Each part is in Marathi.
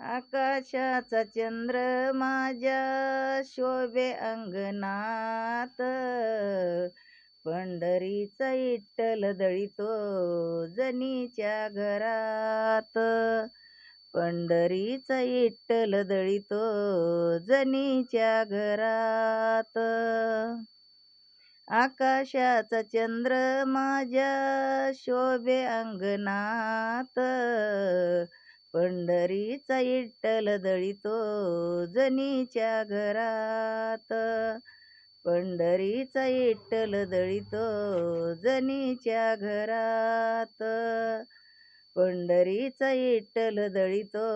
आकाशाचा चंद्र माझ्या शोभे अंगणात. पंढरीचा इट्टल दळीतो जनीच्या घरात. पंढरीचा इट्टल दळीतो जनीच्या घरात. आकाशाचा चंद्र माझ्या शोभे अंगणात. पंढरीचा इट्टल दळितो जनीच्या घरात. पंढरीचा इट्टल दळितो जनीच्या घरात. पंढरीचा इट्टल दळितो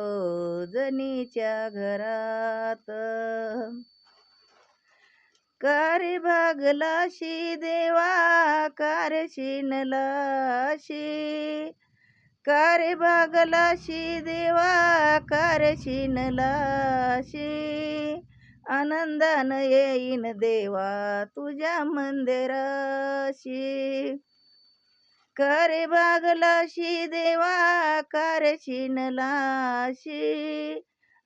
जनीच्या घरात. कारी भागलाशी देवा कारशी नलाशी कारे भागलाशी देवा कारशी नलाशी आनंदान येईन देवा तुझ्या मंदिराशी. करे भागलाशी देवा कारशी नलाशी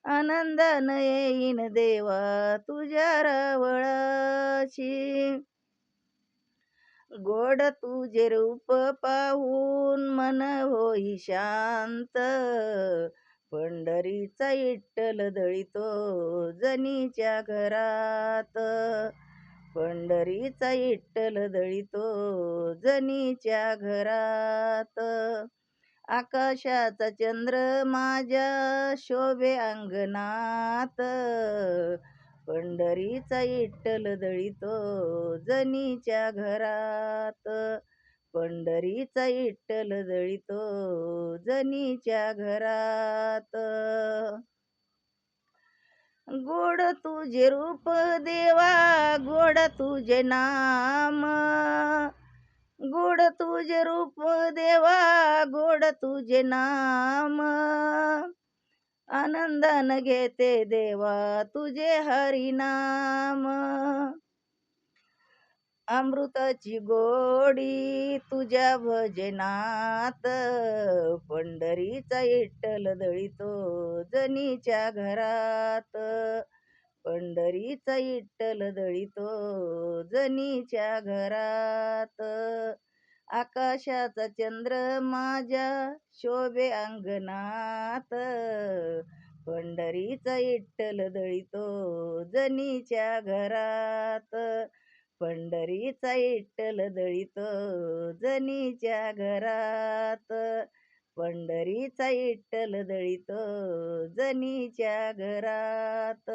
आनंदान येईन देवा तुझ्या रावळ गोड तुझे रूप पाहून मन होई शांत. पंढरीचा इट्टल दळितो जनीच्या घरात. पंढरीचा इट्टल दळितो जनीच्या घरात. आकाशाचा चंद्र माझ्या शोभे अंगणात. पंढरीचा इट्टल दळितो जनीच्या घरात. पंढरीचा इट्टल दळितो जनीच्या घरात. गोड तुझे रूप देवा गोड तुझे नाम. गोड तुझे रूप देवा गोड तुझे नाम. आनंदान घेते देवा तुझे हरिनाम. अमृताची गोडी तुझ्या भजनात. पंढरीचा इट्टल दळीतो जनीच्या घरात. पंढरीचा इट्टल दळीतो जनीच्या घरात. आकाशाचा चंद्र माझ्या शोभे अंगणात. पंढरीचा इट्टल दळितो जनीच्या घरात. पंढरीचा इट्टल दळितो जनीच्या घरात. पंढरीचा इट्टल दळितो जनीच्या घरात.